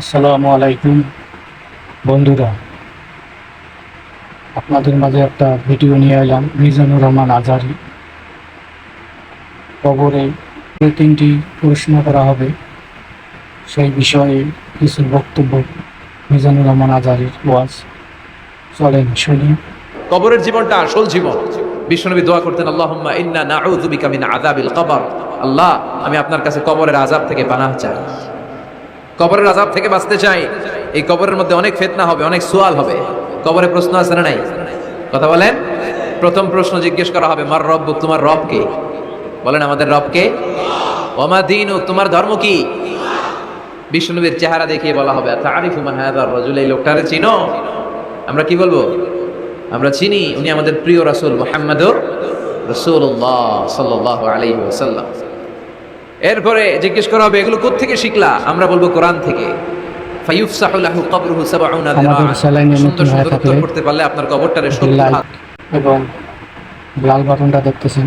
আসসালামু আলাইকুম বন্ধুরা। আপনাদের মাঝে একটা ভিডিও নিয়ে এলাম, মিজানুর রহমান আজারি। কবরে তিনটি প্রশ্ন করা হবে। সেই বিষয়ে কিছু বক্তব্য মিজানুর রহমান আজারির ওয়াজ। চলেন শুনি। কবরের জীবনটা আসল জীবন। বিশ্বনবী দোয়া করতেন, আল্লাহুম্মা ইন্না নাউযু বিকা মিন আযাবিল কবর। আল্লাহ, আমি আপনার কাছে কবরের আযাব থেকে পানাহ চাই। কবরের আজাব থেকে বাঁচতে চাই এই কবরের মধ্যে অনেক ফিতনা হবে, অনেক সোয়াল হবে। কবরে প্রশ্ন আছে না নাই? কথা বলেন? প্রথম প্রশ্ন জিজ্ঞেস করা হবে, মার রব, তোমার রব কে? বলেন, আমাদের রব কে? ওমা দিনু, তোমার ধর্ম কি? বিষ্ণুনবীর চেহারা দেখিয়ে বলা হবে রাজুল? এই লোকটারে চিনো? আমরা কি বলব? আমরা চিনি, উনি আমাদের প্রিয় রাসূল মুহাম্মাদুর রাসূলুল্লাহ সাল্লাল্লাহু আলাইহি ওয়াসাল্লাম। এরপরে জিজ্ঞেস করা হবে এগুলো কোত্থেকে শিখলা? আমরা বলব কোরআন থেকে। করতে পারলে আপনার কবরটারে একটি 70 এবং লাল বাটনটা দেখতেছেন।